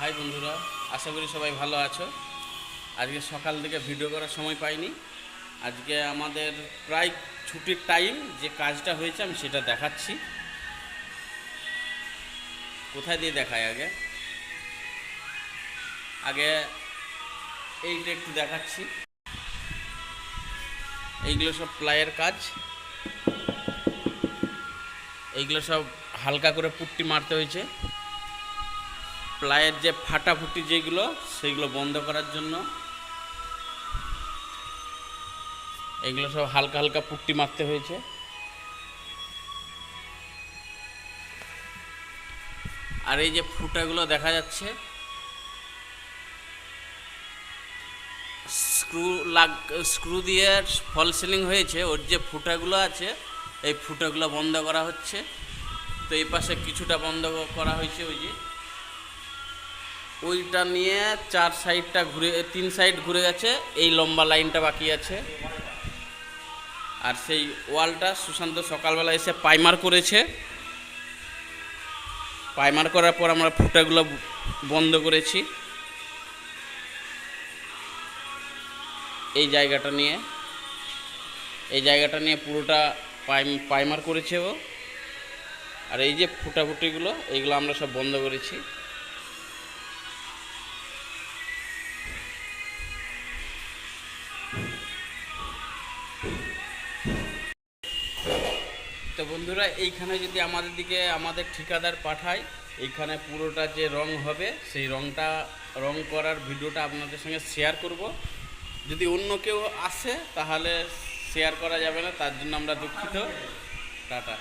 High বন্ধুরা, আশা করি সবাই ভালো আছো। আজকে সকাল থেকে ভিডিও করার সময় পাইনি। আজকে আমাদের প্রায় ছুটির টাইম যে কাজটা হয়েছে আমি সেটা দেখাচ্ছি। কোথায় দিয়ে দেখায় আগে? আগে এইটা একটু দেখাচ্ছি। এইগুলো সব প্লাইয়ের কাজ। এইগুলো সব হালকা করে পুট্টি মারতে হয়েছে। প্লাইয়ের যে ফাটাফুটি যেগুলো, সেগুলো বন্ধ করার জন্য। এগুলো সব হালকা হালকা পুট্টি মারতে হয়েছে। আর এই যে ফুটাগুলো দেখা যাচ্ছে, স্ক্রু লাগ, স্ক্রু দিয়ে ফল সিলিং হয়েছে, ওর যে ফুটাগুলো আছে, এই ফুটাগুলো বন্ধ করা হচ্ছে। তো এই পাশে কিছুটা বন্ধ করা হয়েছে ওই যে। ওইটা নিয়ে চার সাইডটা ঘুরে, তিন সাইড ঘুরে গেছে, এই লম্বা লাইনটা বাকি আছে। আর সেই ওয়ালটা সুশান্ত সকালবেলা এসে পাইমার করেছে। পাইমার করার পর আমরা ফুটাগুলো বন্ধ করেছি। এই জায়গাটা নিয়ে, এই জায়গাটা নিয়ে পুরোটা পাইম, পাইমার করেছে ও। আর এই যে ফুটাফুটিগুলো এইগুলো আমরা সব বন্ধ করেছি। তো বন্ধুরা, এইখানে যদি আমাদের দিকে আমাদের ঠিকাদার পাঠায়, এইখানে পুরোটা যে রং হবে, সেই রংটা, রং করার ভিডিওটা আপনাদের সঙ্গে শেয়ার করব। যদি অন্য কেউ আসে, তাহলে শেয়ার করা যাবে না, তার জন্য আমরা দুঃখিত। টাটা।